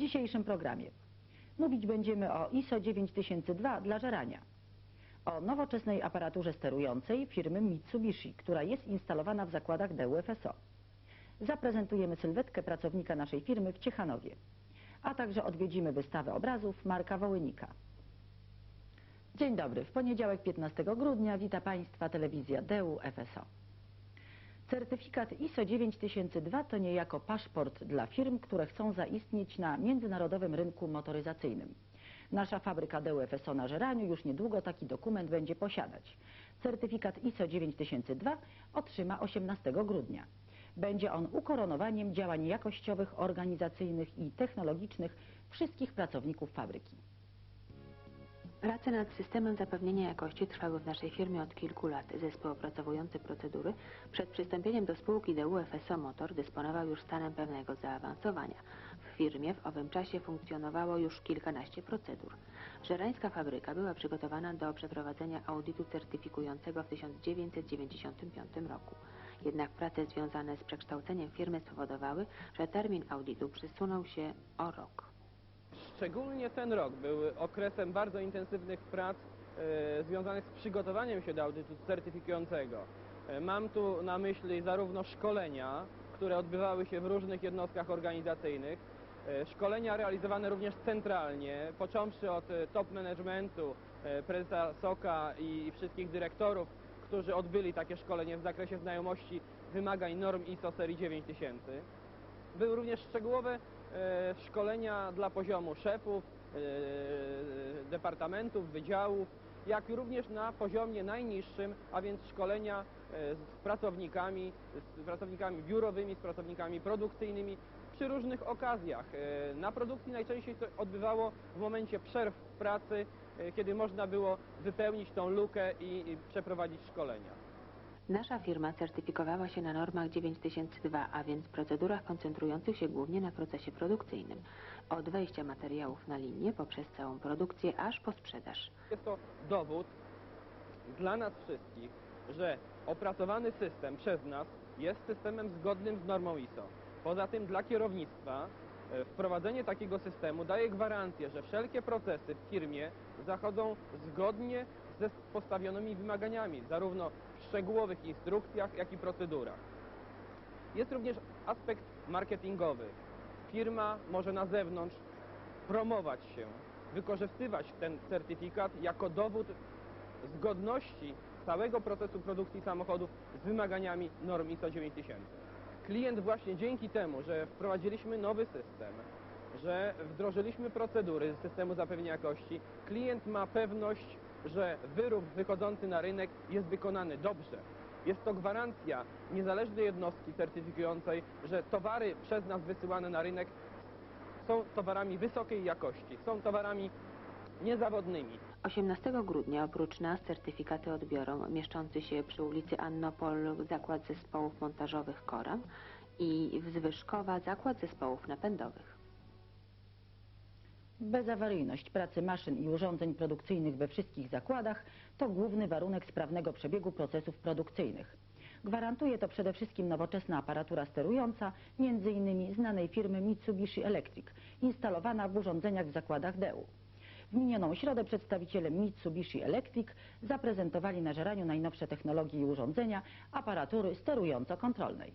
Dzisiejszym programie mówić będziemy o ISO 9002 dla żerania, o nowoczesnej aparaturze sterującej firmy Mitsubishi, która jest instalowana w zakładach DUFSO. Zaprezentujemy sylwetkę pracownika naszej firmy w Ciechanowie, a także odwiedzimy wystawę obrazów Marka Wołynika. Dzień dobry. W poniedziałek 15 grudnia wita Państwa telewizja DEU FSO. Certyfikat ISO 9002 to niejako paszport dla firm, które chcą zaistnieć na międzynarodowym rynku motoryzacyjnym. Nasza fabryka DEU FSO na Żeraniu już niedługo taki dokument będzie posiadać. Certyfikat ISO 9002 otrzyma 18 grudnia. Będzie on ukoronowaniem działań jakościowych, organizacyjnych i technologicznych wszystkich pracowników fabryki. Prace nad systemem zapewnienia jakości trwały w naszej firmie od kilku lat. Zespół opracowujący procedury przed przystąpieniem do spółki DU FSO Motor dysponował już stanem pewnego zaawansowania. W firmie w owym czasie funkcjonowało już kilkanaście procedur. Żerańska fabryka była przygotowana do przeprowadzenia audytu certyfikującego w 1995 roku. Jednak prace związane z przekształceniem firmy spowodowały, że termin audytu przesunął się o rok. Szczególnie ten rok był okresem bardzo intensywnych prac e, związanych z przygotowaniem się do audytu certyfikującego. E, mam tu na myśli zarówno szkolenia, które odbywały się w różnych jednostkach organizacyjnych, e, szkolenia realizowane również centralnie, począwszy od top managementu, prezesa SOKA i, wszystkich dyrektorów, którzy odbyli takie szkolenie w zakresie znajomości wymagań norm ISO serii 9000. Były również szczegółowe szkolenia dla poziomu szefów, e, departamentów, wydziałów, jak również na poziomie najniższym, a więc szkolenia e, z pracownikami, z pracownikami biurowymi, z pracownikami produkcyjnymi przy różnych okazjach. E, Na produkcji najczęściej to odbywało w momencie przerw pracy, e, kiedy można było wypełnić tą lukę i przeprowadzić szkolenia. Nasza firma certyfikowała się na normach 9002, a więc procedurach koncentrujących się głównie na procesie produkcyjnym. Od wejścia materiałów na linię poprzez całą produkcję aż po sprzedaż. Jest to dowód dla nas wszystkich, że opracowany system przez nas jest systemem zgodnym z normą ISO. Poza tym dla kierownictwa e, wprowadzenie takiego systemu daje gwarancję, że wszelkie procesy w firmie zachodzą zgodnie ze postawionymi wymaganiami, zarówno szczegółowych instrukcjach, jak i procedurach. Jest również aspekt marketingowy. Firma może na zewnątrz promować się, wykorzystywać ten certyfikat jako dowód zgodności całego procesu produkcji samochodów z wymaganiami norm ISO 9000. Klient właśnie dzięki temu, że wprowadziliśmy nowy system, że wdrożyliśmy procedury z systemu zapewnienia jakości, klient ma pewność, że wyrób wychodzący na rynek jest wykonany dobrze. Jest to gwarancja niezależnej jednostki certyfikującej, że towary przez nas wysyłane na rynek są towarami wysokiej jakości, są towarami niezawodnymi. 18 grudnia oprócz nas certyfikaty odbiorą mieszczący się przy ulicy Annopol Zakład Zespołów Montażowych Koram i w Zwyżkowa Zakład Zespołów Napędowych. Bezawaryjność pracy maszyn i urządzeń produkcyjnych we wszystkich zakładach to główny warunek sprawnego przebiegu procesów produkcyjnych. Gwarantuje to przede wszystkim nowoczesna aparatura sterująca, m.in. znanej firmy Mitsubishi Electric, instalowana w urządzeniach w zakładach DEU. W minioną środę przedstawiciele Mitsubishi Electric zaprezentowali na żeraniu najnowsze technologie i urządzenia aparatury sterująco-kontrolnej.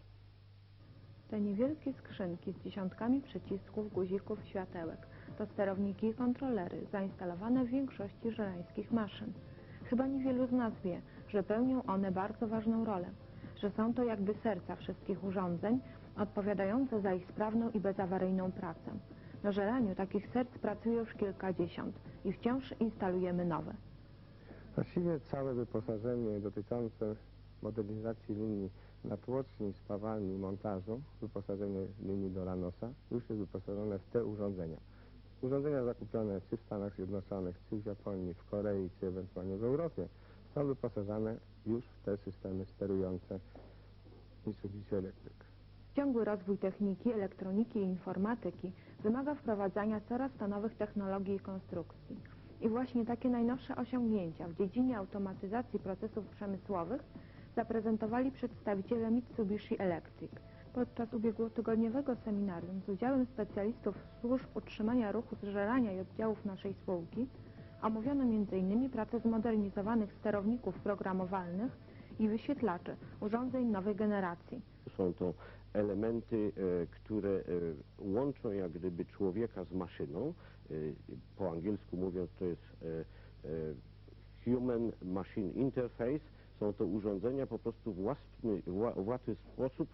Te niewielkie skrzynki z dziesiątkami przycisków, guzików, światełek to sterowniki i kontrolery zainstalowane w większości żerańskich maszyn. Chyba niewielu z nas wie, że pełnią one bardzo ważną rolę, że są to jakby serca wszystkich urządzeń odpowiadające za ich sprawną i bezawaryjną pracę. Na żeraniu takich serc pracuje już kilkadziesiąt i wciąż instalujemy nowe. Właściwie całe wyposażenie dotyczące modernizacji linii natłoczni, spawalni, montażu, wyposażenie linii do Lanosa już jest wyposażone w te urządzenia. Urządzenia zakupione czy w Stanach Zjednoczonych, czy w Japonii, w Korei, czy ewentualnie w Europie są wyposażane już w te systemy sterujące Mitsubishi Electric. Ciągły rozwój techniki, elektroniki i informatyki wymaga wprowadzania coraz to nowych technologii i konstrukcji. I właśnie takie najnowsze osiągnięcia w dziedzinie automatyzacji procesów przemysłowych zaprezentowali przedstawiciele Mitsubishi Electric. Podczas ubiegłotygodniowego seminarium z udziałem specjalistów służb utrzymania ruchu zżerania i oddziałów naszej spółki omówiono m.in. pracę zmodernizowanych sterowników programowalnych i wyświetlaczy urządzeń nowej generacji. Są to elementy, e, które e, łączą jak gdyby człowieka z maszyną. E, Po angielsku mówiąc to jest Human Machine Interface. Są to urządzenia po prostu w łatwy, ła- w łatwy sposób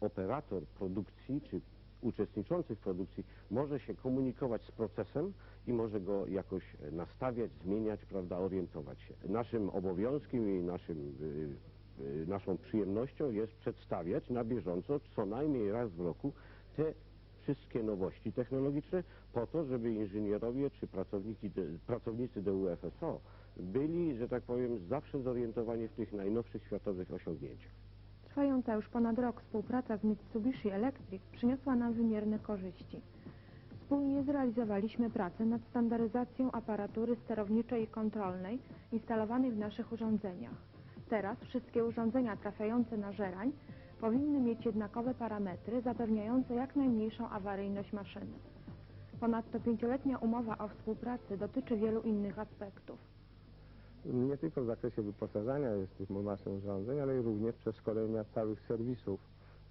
operator produkcji czy uczestniczący w produkcji może się komunikować z procesem i może go jakoś e, nastawiać, zmieniać, prawda, orientować się. Naszym obowiązkiem i naszym y, naszą przyjemnością jest przedstawiać na bieżąco co najmniej raz w roku te wszystkie nowości technologiczne po to, żeby inżynierowie czy pracowniki, pracownicy DUFSO byli, że tak powiem, zawsze zorientowani w tych najnowszych światowych osiągnięciach. Trwająca już ponad rok współpraca z Mitsubishi Electric przyniosła nam wymierne korzyści. Wspólnie zrealizowaliśmy pracę nad standaryzacją aparatury sterowniczej i kontrolnej instalowanej w naszych urządzeniach. Teraz wszystkie urządzenia trafiające na żerań powinny mieć jednakowe parametry zapewniające jak najmniejszą awaryjność maszyny. Ponadto pięcioletnia umowa o współpracy dotyczy wielu innych aspektów. Nie tylko w zakresie wyposażania jest tych maszyn urządzeń, ale również przeszkolenia całych serwisów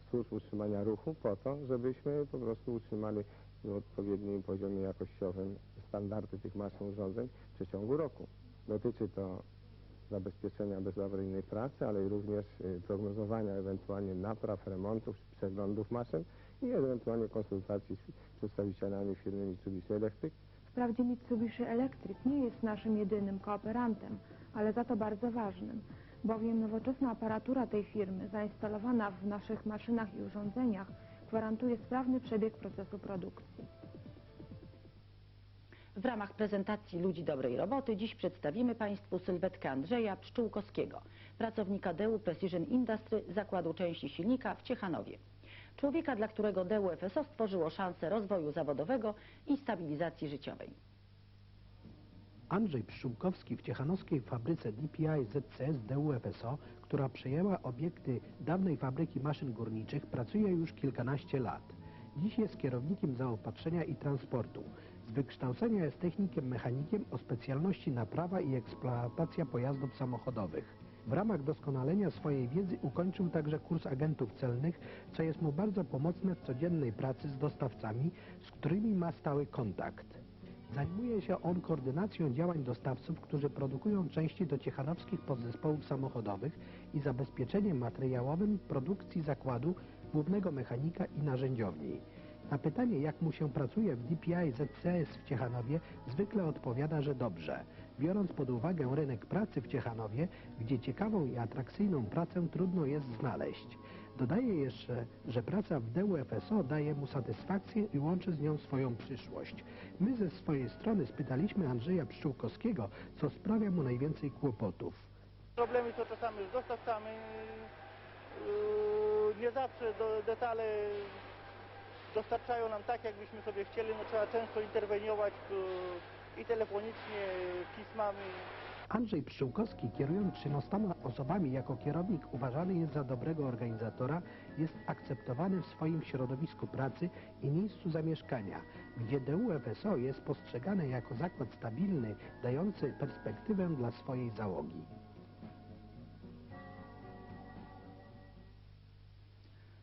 służb utrzymania ruchu po to, żebyśmy po prostu utrzymali w odpowiednim poziomie jakościowym standardy tych maszyn urządzeń w przeciągu roku. Dotyczy to zabezpieczenia bezawaryjnej pracy, ale również y, prognozowania ewentualnie napraw, remontów, przeglądów maszyn i ewentualnie konsultacji z przedstawicielami firmy Mitsubishi Electric Wprawdzie Mitsubishi Electric nie jest naszym jedynym kooperantem, ale za to bardzo ważnym, bowiem nowoczesna aparatura tej firmy zainstalowana w naszych maszynach i urządzeniach gwarantuje sprawny przebieg procesu produkcji. W ramach prezentacji Ludzi Dobrej Roboty dziś przedstawimy Państwu sylwetkę Andrzeja Pszczółkowskiego, pracownika DEU Precision Industry Zakładu Części Silnika w Ciechanowie. Człowieka, dla którego DEU FSO stworzyło szansę rozwoju zawodowego i stabilizacji życiowej. Andrzej Pszczółkowski w ciechanowskiej fabryce DPI ZCS DUFSO, która przejęła obiekty dawnej fabryki maszyn górniczych, pracuje już kilkanaście lat. Dziś jest kierownikiem zaopatrzenia i transportu. Z wykształcenia jest technikiem mechanikiem o specjalności naprawa i eksploatacja pojazdów samochodowych. W ramach doskonalenia swojej wiedzy ukończył także kurs agentów celnych, co jest mu bardzo pomocne w codziennej pracy z dostawcami, z którymi ma stały kontakt. Zajmuje się on koordynacją działań dostawców, którzy produkują części do ciechanowskich podzespołów samochodowych i zabezpieczeniem materiałowym produkcji zakładu, głównego mechanika i narzędziowni. Na pytanie, jak mu się pracuje w DPI ZCS w Ciechanowie, zwykle odpowiada, że dobrze, biorąc pod uwagę rynek pracy w Ciechanowie, gdzie ciekawą i atrakcyjną pracę trudno jest znaleźć. Dodaje jeszcze, że praca w DUFSO daje mu satysfakcję i łączy z nią swoją przyszłość. My ze swojej strony spytaliśmy Andrzeja Pszczółkowskiego, co sprawia mu najwięcej kłopotów. Problemy są czasami z dostawcami. Yy, Nie zawsze do, detale dostarczają nam tak, jakbyśmy sobie chcieli. No, trzeba często interweniować yy, i telefonicznie, pismami. Andrzej Pszczółkowski, kierując 13 osobami jako kierownik uważany jest za dobrego organizatora, jest akceptowany w swoim środowisku pracy i miejscu zamieszkania, gdzie DUFSO jest postrzegane jako zakład stabilny, dający perspektywę dla swojej załogi.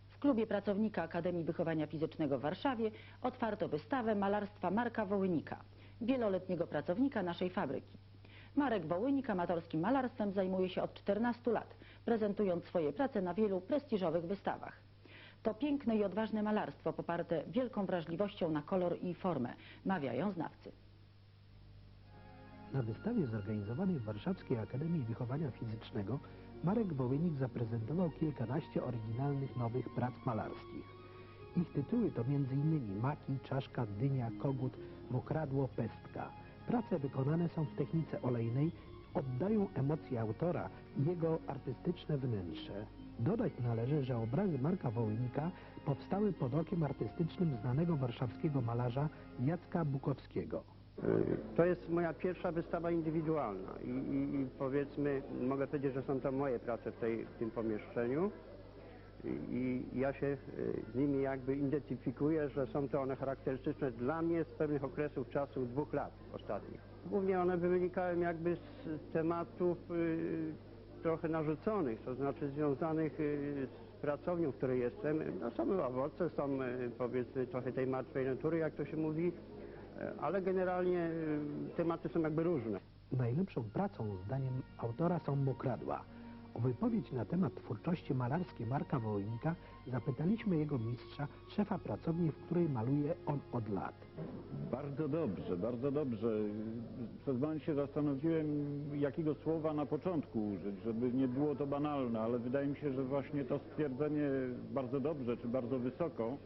W klubie pracownika Akademii Wychowania Fizycznego w Warszawie otwarto wystawę malarstwa Marka Wołynika, wieloletniego pracownika naszej fabryki. Marek Wołynik amatorskim malarstwem zajmuje się od 14 lat, prezentując swoje prace na wielu prestiżowych wystawach. To piękne i odważne malarstwo poparte wielką wrażliwością na kolor i formę, mawiają znawcy. Na wystawie zorganizowanej w Warszawskiej Akademii Wychowania Fizycznego Marek Wołynik zaprezentował kilkanaście oryginalnych nowych prac malarskich. Ich tytuły to m.in. maki, czaszka, dynia, kogut, mokradło, pestka. Prace wykonane są w technice olejnej, oddają emocje autora i jego artystyczne wnętrze. Dodać należy, że obrazy Marka Wołynika powstały pod okiem artystycznym znanego warszawskiego malarza Jacka Bukowskiego. To jest moja pierwsza wystawa indywidualna i, i, i powiedzmy, mogę powiedzieć, że są to moje prace w, tej, w tym pomieszczeniu. I ja się y, z nimi jakby identyfikuję, że są to one charakterystyczne dla mnie z pewnych okresów czasu dwóch lat ostatnich. Głównie one wynikają jakby z tematów y, trochę narzuconych, to znaczy związanych y, z pracownią, w której jestem. No, są owoce, są y, powiedzmy trochę tej martwej natury, jak to się mówi, y, ale generalnie tematy są jakby różne. Najlepszą pracą, zdaniem autora, są mokradła. O wypowiedź na temat twórczości malarskiej Marka Wołynika zapytaliśmy jego mistrza, szefa pracowni, w której maluje on od lat. Bardzo dobrze, bardzo dobrze. Przez moment się zastanowiłem, jakiego słowa na początku użyć, żeby nie było to banalne, ale wydaje mi się, że właśnie to stwierdzenie bardzo dobrze czy bardzo wysoko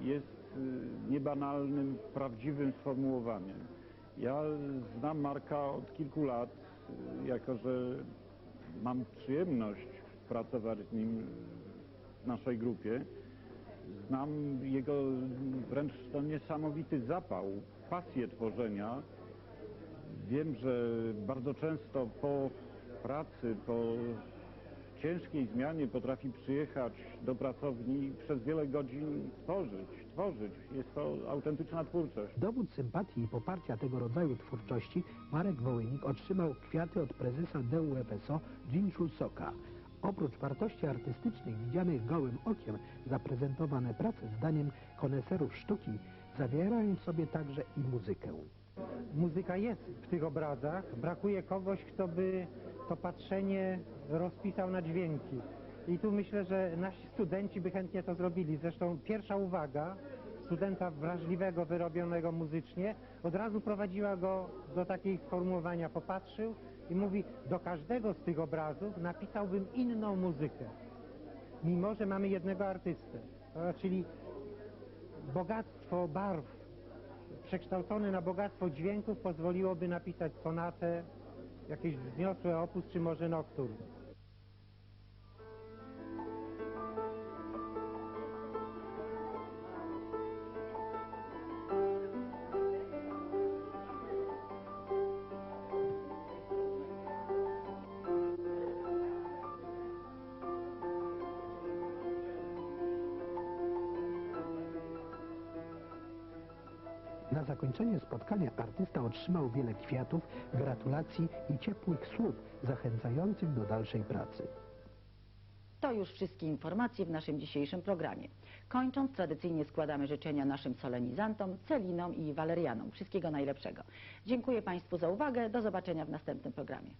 jest y, niebanalnym, prawdziwym sformułowaniem. Ja znam Marka od kilku lat, y, jako że mam przyjemność pracować z nim w naszej grupie. Znam jego wręcz to niesamowity zapał, pasję tworzenia. Wiem, że bardzo często po pracy, po ciężkiej zmianie potrafi przyjechać do pracowni i przez wiele godzin tworzyć, tworzyć. Jest to autentyczna twórczość. Dowód sympatii i poparcia tego rodzaju twórczości Marek Wołynik otrzymał kwiaty od prezesa DUFSO Jinshu Soka. Oprócz wartości artystycznych widzianych gołym okiem, zaprezentowane prace zdaniem koneserów sztuki zawierają w sobie także i muzykę. muzyka jest w tych obrazach. Brakuje kogoś, kto by to patrzenie rozpisał na dźwięki. I tu myślę, że nasi studenci by chętnie to zrobili. Zresztą pierwsza uwaga studenta wrażliwego, wyrobionego muzycznie od razu prowadziła go do takiego sformułowania. Popatrzył i mówi, do każdego z tych obrazów napisałbym inną muzykę. Mimo, że mamy jednego artystę. Czyli bogactwo barw przekształcone na bogactwo dźwięków pozwoliłoby napisać sonatę, jakieś wzniosłe opus, czy może nokturn. Na zakończenie spotkania artysta otrzymał wiele kwiatów, gratulacji i ciepłych słów zachęcających do dalszej pracy. To już wszystkie informacje w naszym dzisiejszym programie. Kończąc, tradycyjnie składamy życzenia naszym solenizantom, Celinom i Walerianom. Wszystkiego najlepszego. Dziękuję Państwu za uwagę. Do zobaczenia w następnym programie.